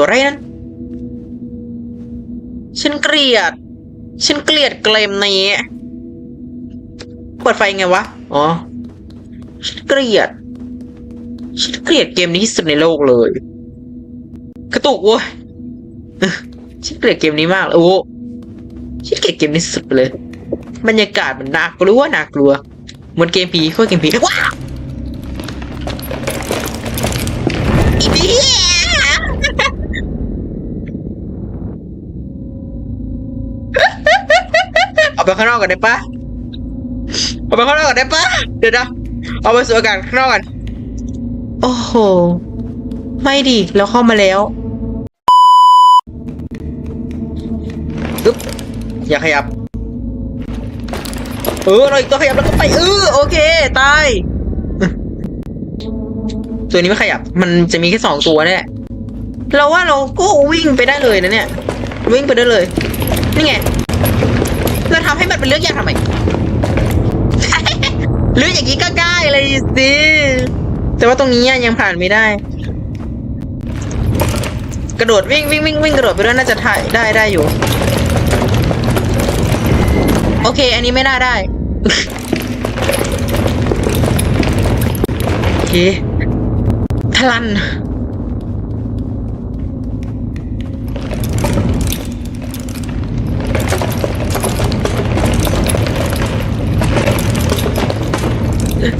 ตัวไรนั้นฉันเกลียด ฉันเกลียดเกมนี้เปิดไฟไงวะ อ๋อ ฉันเกลียด ฉันเกลียดเกมนี้ที่สุดในโลกเลย กระตุกเว้ยฉันเกลียดเกมนี้มากเลยโอ้ฉันเกลียดเกมนี้สุดไปเลย บรรยากาศมันน่ากลัวน่ากลัวเหมือนเกมผีโคตรเกมผีว้าวอีเบี้ย เอาไป ข้างนอกก่อนได้ปะเอาไปข้างนอกก่อนได้ปะเดี๋ยวนะเอาไปสูดอากาศข้างนอกก่อนโอ้โห ไม่ดิเราเข้ามาแล้วอึ๊บอย่าขยับ เออเราอีกตัวขยับแล้วก็ไปเออโอเคตายตัวนี้ไม่ขยับ มันจะมีแค่สองตัวเนี่ยเราว่าเราก็วิ่งไปได้เลยนะเนี่ย วิ่งไปได้เลย นี่ไงาทำให้มันเป็นเรื่องยากทำไมเรื่องอย่างนี้ก็ได้เลยสิแต่ว่าตรงนี้ยังผ่านไม่ได้ กระโดดวิ่งวิ่งวิ่งวิ่งกระโดดไปด้วยน่าจะถ่ายได้ได้อยู่ โอเค อันนี้ไม่น่าได้โอเคพลัน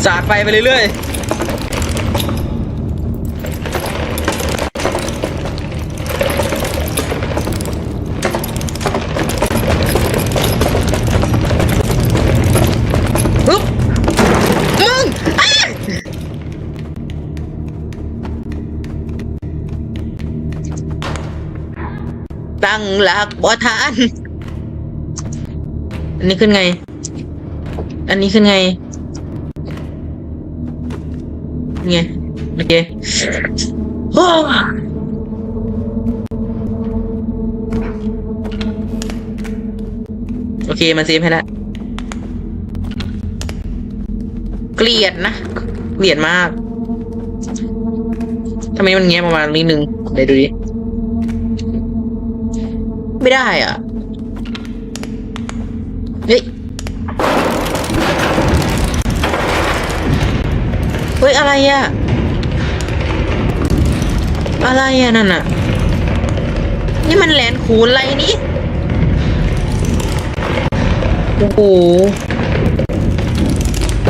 สาดไฟไปเรื่อยๆปึ๊บมึงอ้าตั้งหลักบ่ทาน อันนี้ขึ้นไง อันนี้ขึ้นไง ไงโอเคโอเคมาเซฟให้แล้วเกลียดนะ เกลียดมากทำไมมันเงี้ยประมาณนิดนึงเดี๋ยวดูดิ ไม่ได้อะ ฮ้ย อะไรอะอะไรอะนั่นอะนี่มันแหลนคูนอะไรนี่ โอ้โห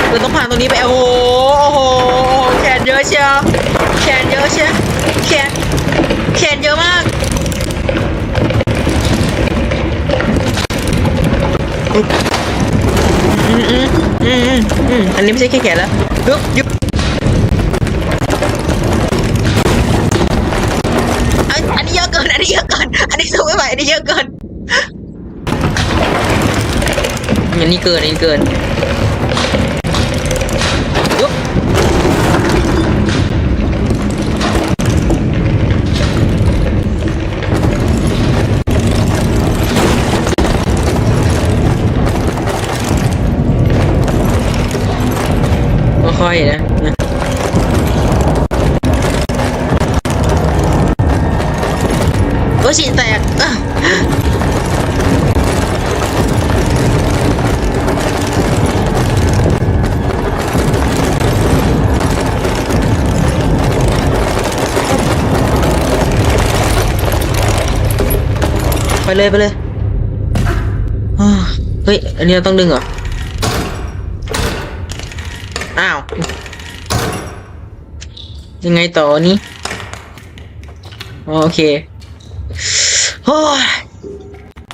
เราต้องผ่านตรงนี้ไป โอ้โห โอ้โห แขนเยอะเชียว แขนเยอะเชียว แขน แขนเยอะมากอืมอืมอืมอืมอืมอันนี้ไม่ใช่แค่แขนแล้วยุบยุบอันอันนี้เยอะเกิน อันนี้เยอะเกิน อันนี้สู้ไม่ไหวอันนี้เยอะเกิน อั นนี้เกินอันนี้เกินยุบค่อยๆนะนะโอ้ฉีดแตกอะ ไปเลยไปเลยเฮ้ย อันนี้เราต้องดึงเหรอ อ้าว ยังไงต่อนี้อ๋อโอเคโอ้ย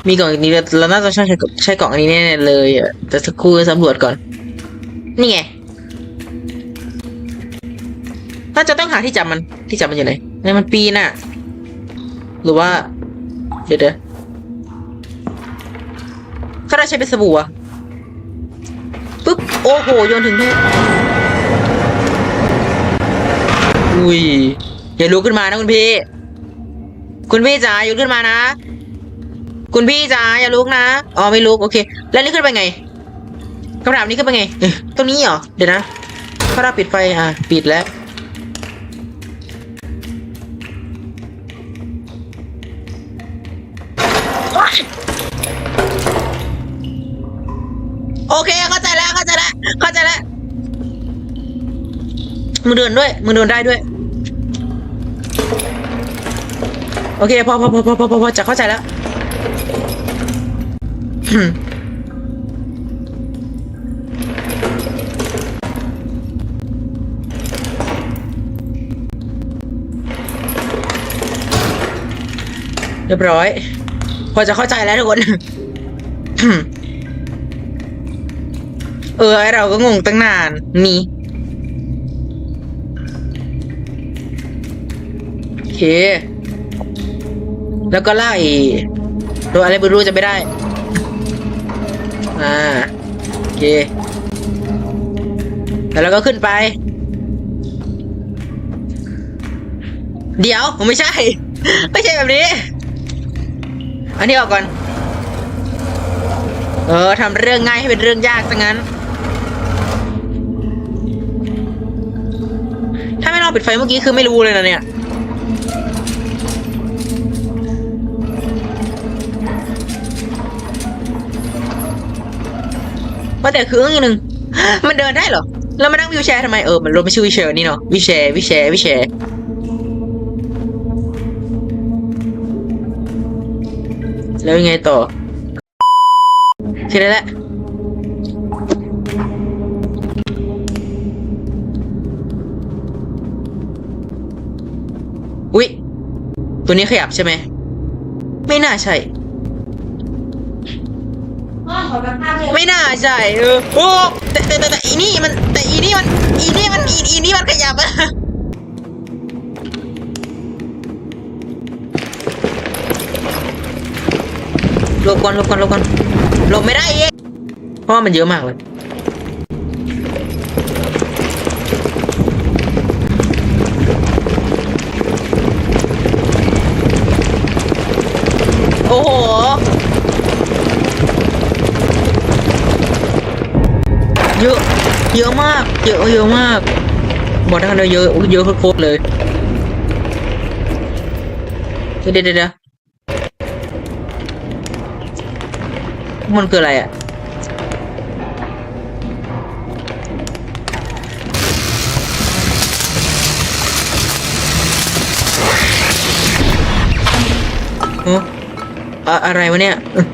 มีกล่องอีกนี้เราน่าจะใช้ใช้กล่องอันนี้แน่เลยอะแต่สักครู่สำรวจก่อน นี่ไงน่าจะต้องหาที่จับมันที่จับมันอยู่ไหนนี่มันปีน่ะ หรือว่า เดี๋ยวเดี๋ยวถ้าเรา ใช้เป็นสบู่อะปึ๊บ โอ้โห โยนถึงแค่อุ้ยอย่าลุกขึ้นมานะคุณพี่ คุณพี่จ๋าอย่าลุกขึ้นมานะ คุณพี่จ๋าอย่าลุกนะ อ๋อไม่ลุกโอเค แล้วนี่ขึ้นไปไงคำถามนี้ขึ้นไปไงเอ๊ะตรงนี้เหรอ เดี๋ยวนะถ้าเราปิดไฟอะ ปิดแล้ว โอเคเข้าใจแล้วเข้าใจแล้วเข้าใจแล้วมึงเดินด้วยมึงเดินได้ด้วย โอเคพอพอพอพอพอพอพอจะเข้าใจแล้วเรียบร้อย พอจะเข้าใจแล้วทุกคน เออไอเราก็งงตั้งนานนี่โอเค แล้วก็ไล่ตัวอะไรไม่รู้จะไม่ได้ อ่าโอเคแล้วเราก็ขึ้นไป เดี๋ยวไม่ใช่ ไม่ใช่แบบนี้ อันนี้ออกก่อน เออทำเรื่องง่ายให้เป็นเรื่องยากซะงั้น ถ้าปิดไฟเมื่อกี้คือไม่รู้เลยนะเนี่ย ว่าแต่คืออีกหนึ่งมันเดินได้เหรอ แล้วมานั่งวิวแชร์ทำไมเออ มันรถไม่ใช่วิวแชร์นี่เนาะวิวแชร์วิวแชร์วิวแชร์แล้วยังไงต่อเสร็จแล้วแหละ ตัวนี้ขยับใช่ไหม ไม่น่าใช่ ไม่น่าใช่เออโอ้แต่แต่แต่แต่อีนี่มันแต่อีนี่มันอีนี่มันอีอีนี่มันขยับอะหลบก่อนหลบก่อนหลบก่อนหลบไม่ได้เองเพราะว่ามันเยอะมากเลย เยอะ เยอะมาก เยอะเยอะมาก บอกได้คำเดียวเยอะเยอะโคตรเลยเดี๋ยวเดี๋ยวเดี๋ยวมันคืออะไรอะอ้อะอะไรวะเนี่ยเอ้ย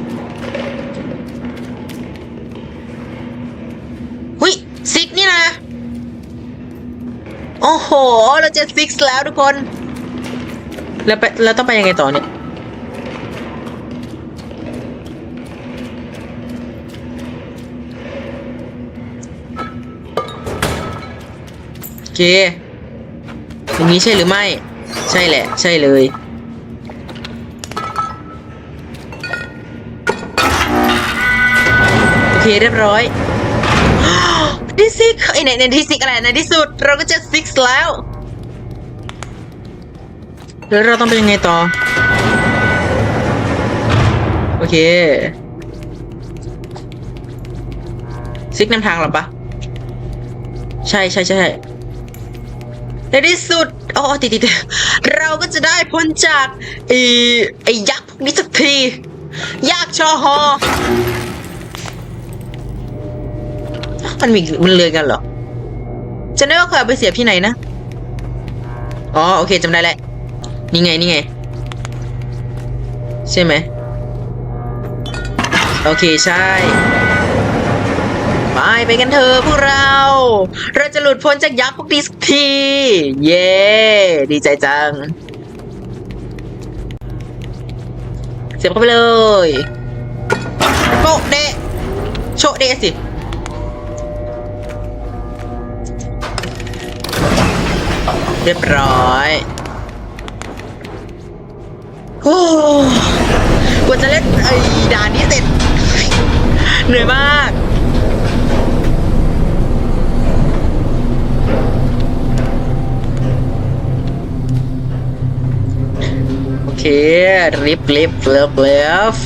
หุยซิกนี่นะ โอ้โห ซิกแล้วทุกคน แล้วไปแล้วต้องไปยังไงต่อเนี่ย โอเค อย่างนี้ใช่หรือไม่ ใช่แหละ ใช่เลยโอเคเรียบร้อยดิซิกไอยในในที่ซิกอะไรในที่สุด เราก็จะซิกแล้ว แล้วเราต้องเป็นยังไงต่อ โอเค ซิกนำทางหรอปะใช่ใช่ใช่ในที่สุดอ๋อติดติดเราก็จะได้พ้นจากไอ้ไอ้ยักษ์พวกนี้สักทียักษ์ชอฮอมันมีมันเลยกันเหรอจะได้ว่าเคยไปเสียบที่ไหนนะ อ๋อ โอเคจำได้แหละ นี่ไง นี่ไง ใช่ไหม โอเคใช่ ไปไปกันเถอะพวกเรา เราจะหลุดพ้นจากยักษ์พวกนี้สักที เย้ดีใจจัง เสียบเข้าไปเลยโปะเดะโชเดะสิเรียบร้อย โอ้กว่าจะเล่นไอ้ด่านนี้เสร็จ เหนื่อยมาก โอเค ริบลิบเลิฟเลิฟ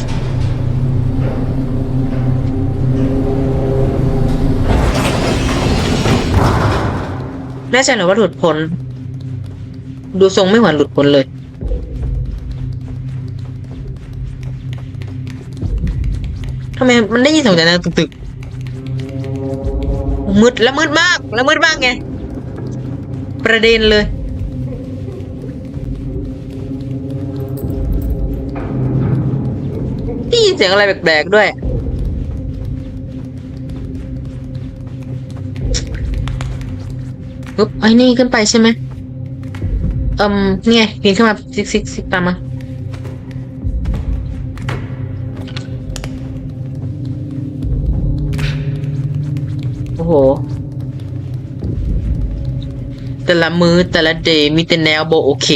แน่ใจเหรอว่าหลุดพ้น ดูทรงไม่เหมือนหลุดพ้นเลยำไมมันได้ยินเสียงแต่ตึกตึกมืดแล้วมืดมากแล้วมืดมากไง ประเด็นเลย ได้ยินเสียงอะไรแปลกๆด้วย ปุ๊บไอ้นี่ขึ้นไปใช่ไหมเอืมนี่ไงปีนขึ้นมาซิกซิกซิกตามมา แต่ละมือแต่ละเดย์มีแต่แนวโบโอเค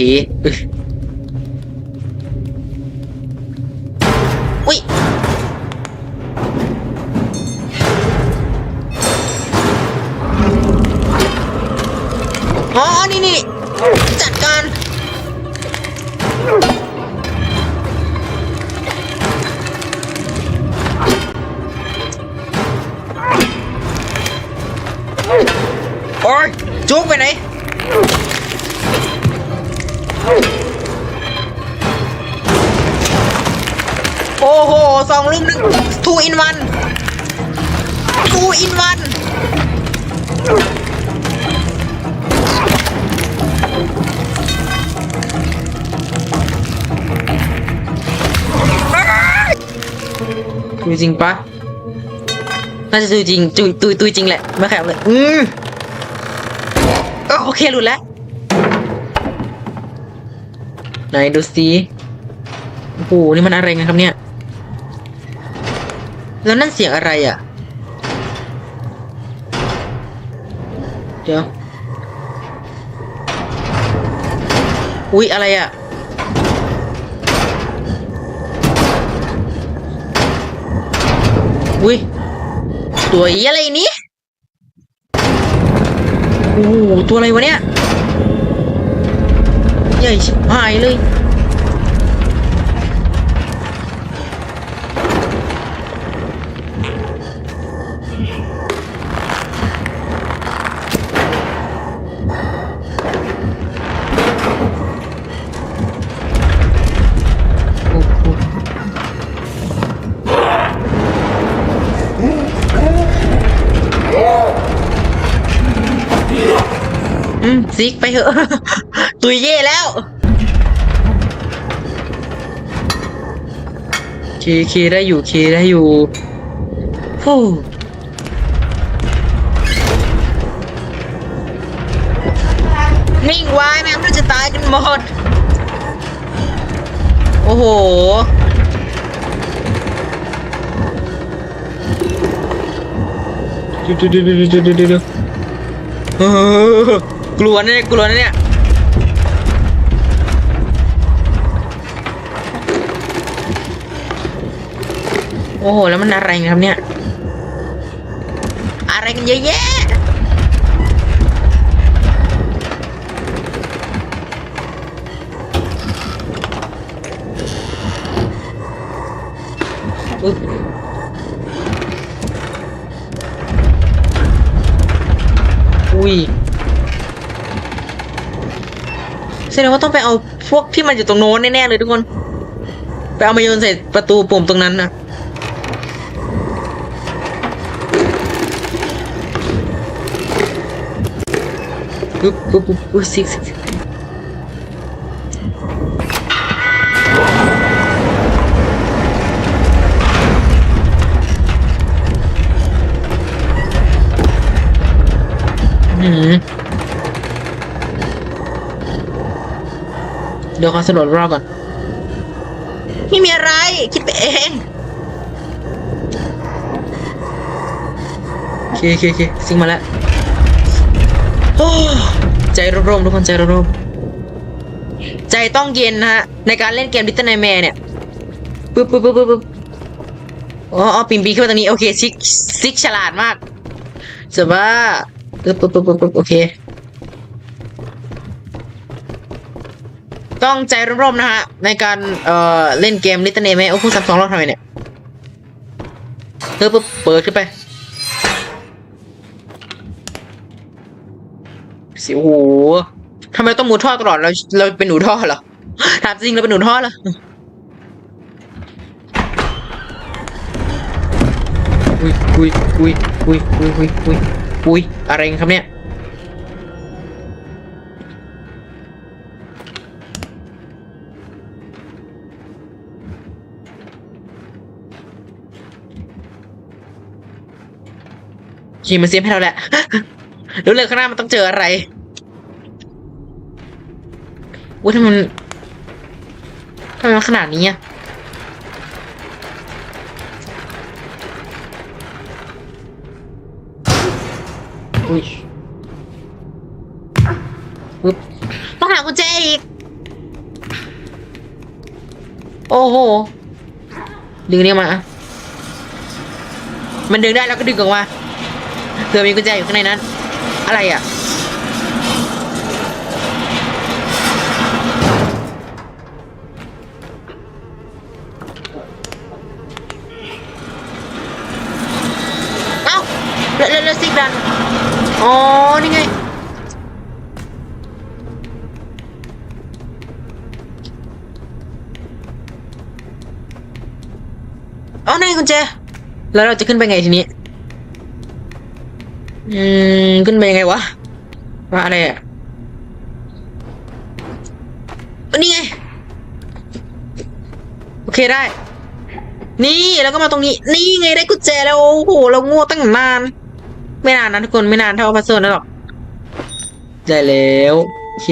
จริงปะน่าจะตุยจริงตุยตุยตุยจริงแหละไม่แข็งเลยอืมเออโอเคหลุดแล้วไหนดูสิโอ้โหนี่มันอะไรกันครับเนี่ย แล้วนั่นเสียงอะไรอะ เดี๋ยว อุ๊ย อะไรอะ อุ้ยตัวยอะไรนี้โอ้โหตัวอะไรวะเนี่ย ใหญ่ชิบหายเลย ซิกไปเถอะ ตุยเย่แล้วคีคีได้อยู่คีได้อยู่ฟูนิ่งไว้แม่งั้นจะตายกันหมด โอ้โหดูดูดูดูดูดูดู กลัวนะเนี่ยกลัวนะเนี่ยโอ้โห แล้วมันอะไรกันครับเนี่ย อะไรกันเยอะแยะอุ๊ยอุ้ย ดงว่าต้องไปเอาพวกที่มันอยู่ตรงโน้นแน่ๆเลยทุกคน ไปเอามาโยนใส่ประตูปุ่มตรงนั้นนะปุ๊บปุ๊บปุ๊บปุ๊บซิกซิอืม เดี๋ยวขอสำรวจรอบก่อน ไม่มีอะไร คิดไปเองโอเคโอเคโอเคซิงมาแล้วโอ้ใจร่มๆทุกคนใจร่มๆใจต้องเย็นนะฮะ ในการเล่นเกมดิจิตอลไนแมร์เนี่ยปึ๊บปึ๊บปึ๊บปึ๊บปึ๊บอ๋ออ๋อปิงปีนขึ้นมาตรงนี้ โอเคซิกซิกฉลาดมากจะบ้าปึ๊บปึ๊บปึ๊บปึ๊บปึ๊บโอเค ต้องใจร่มๆนะฮะ ในการเอ่อเล่นเกมลิตเนมไหมโอ้คู่ซับสองรอบทำไมเนี่ยเฮ้ยปุ๊บเปิดขึ้นไปสิโอ้โหทำไมต้องหมูทอดตลอดเราเราเป็นหนูทอเหรอถามจริงเราเป็นหนูทอเหรออุ้ยอุ้ยอุ้ยอุ้ยอุ้ยอุ้ยอุ้ยอะไรครับเนี่ย ขี่มาเซฟให้เราแหละรู้เลยข้างหน้ามันต้องเจออะไรอุ้ยทำไมมันทำไมมันขนาดนี้อะอุ้ยปึ๊บต้องหากุญแจอีก โอ้โห ดึงเนี่ยมา มันดึงได้แล้วก็ดึงออกมา เผื่อมีกุญแจอยู่ข้างในนั้น อะไรอะ เอ้าแล้วแล้วแล้วซิกดัน อ๋อ นี่ไงอ๋อนี่นกุญแจ แล้วเราจะขึ้นไปไงทีนี้ อืม ขึ้นไปยังไงวะว่าอะไรอะนี่ไง โอเคได้ นี่แล้วก็มาตรงนี้ นี่ไงได้กุญแจแล้ว โอ้โห เราง่ตั้งนาน ไม่นานนะทุกคนไม่นานเท่าพัซเซิลนั่นหรอก ได้แล้ว โอเค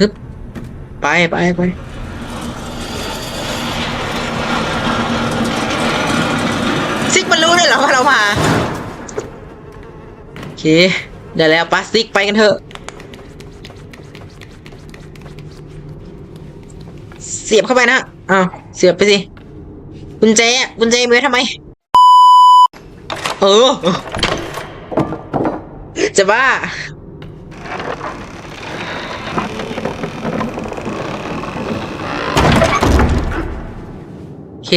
ฮึบไปไปไป ซิกมัน รู้เลยเหรอว่าเรามาโอเคเดี๋ยวแล้วปาซิกไปกันเถอะ เสียบเข้าไปนะอ้าวเสียบไปสิกุญแจกุญแจมีไว้ทำไม เออ จะบ้าโอเค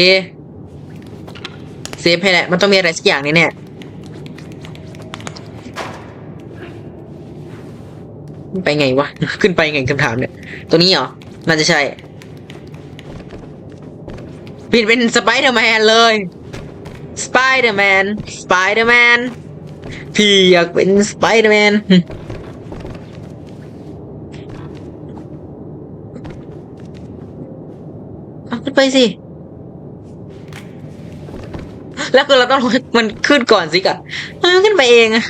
เซฟให้แหละ มันต้องมีอะไรสักอย่างนี่แน่ไปไงวะ ขึ้นไปไงคำถามเนี่ย ตัวนี้เหรอ น่าจะใช่เปลี่ยนเป็นสไปเดอร์แมนเลย สไปเดอร์แมน สไปเดอร์แมน พี่อยากเป็นสไปเดอร์แมนเอาขึ้นไปสิ แล้วคือเราต้องมันขึ้นก่อนสิกะมันขึ้นไปเองอะ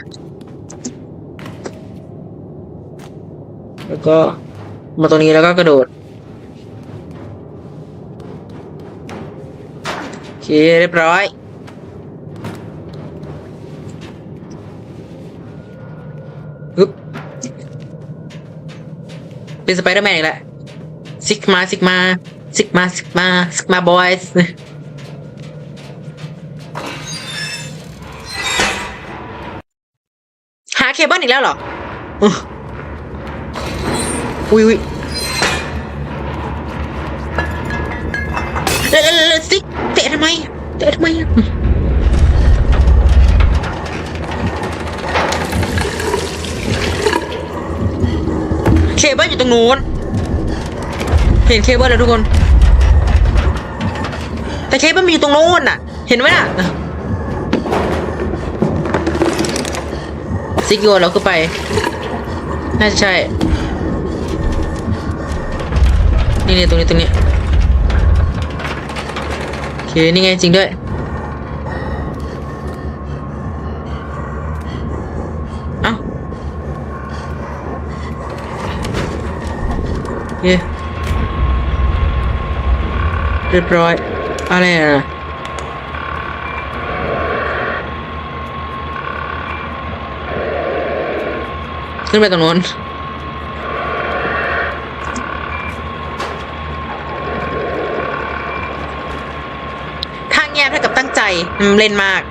แล้วก็มาตรงนี้แล้วก็กระโดดโอเคเรียบร้อยปึ๊บเป็นสไปเดอร์แมนอีกแล้วซิกมาซิกมาซิกมาซิกมาซิกมาบอยส์ เคเบิลอีกแล้วเหรอ อุ้ยอุ้ยแล้วแล้วแล้วซิกเตะทำไม เตะทำไมอะเคเบิลอยู่ตรงนู้น เห็นเคเบิลแล้วทุกคน แต่เคเบิลมันอยู่ตรงนู้นน่ะ เห็นไหมน่ะ ซิกโยนเราขึ้นไป น่าจะใช่ นี่นี่ตรงนี้ตรงนี้โอเคนี่ไงจริงด้วยเอ้าโอเคเรียบร้อยอะไรอะ ขึ้นไปตรงนู้นทางแยบเท่ากับตั้งใจเล่นมาก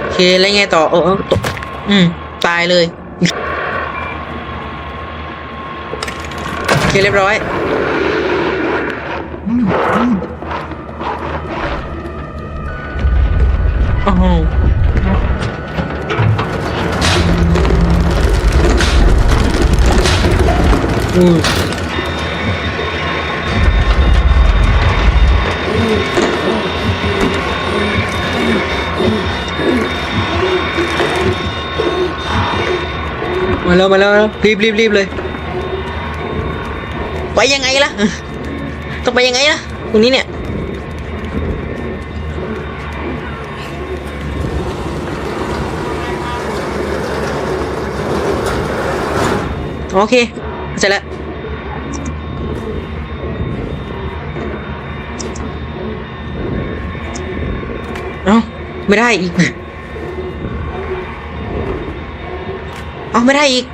โอเคแล้วไงต่อ เออเออตกอืม ตายเลยโอเคเรียบร้อยโอ้โห มาแล้วมาแล้วรีบรีบรีบเลย ไปยังไงล่ะ ต้องไปยังไงล่ะตรงนี้เนี่ยโอเค เสร็จแล้วเอ้าไม่ได้อีกเอ้าไม่ได้อีก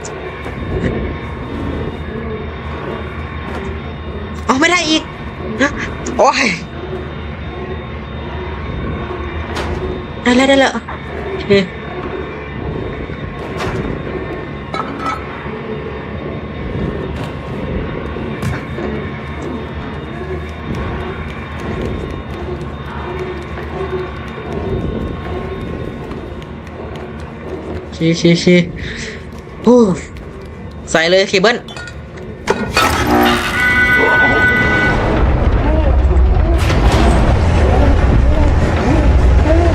เอ้าไม่ได้อีกฮะโอ้ยได้แล้วได้แล้ว ชี้ชี้ชี้โอ้ใส่เลยเคเบิล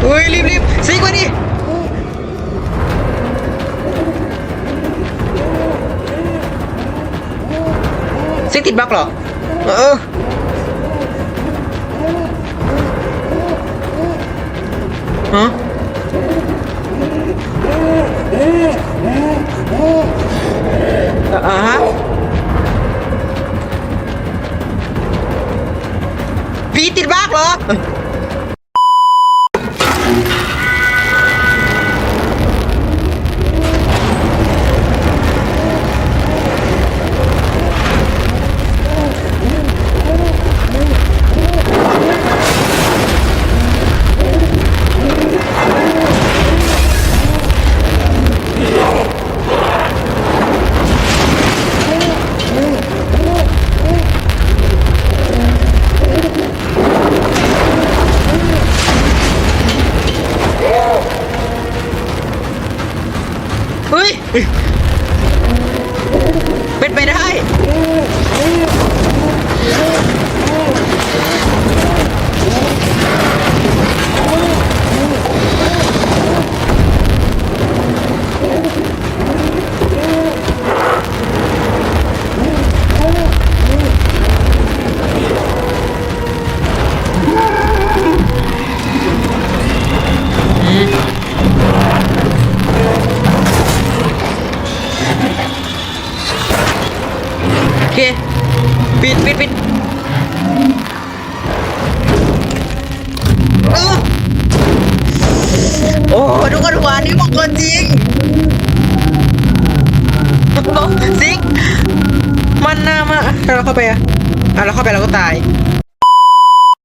เฮ้ยรีบรีบซิกมาดิซิกติดบั๊กเหรอ เออฮะ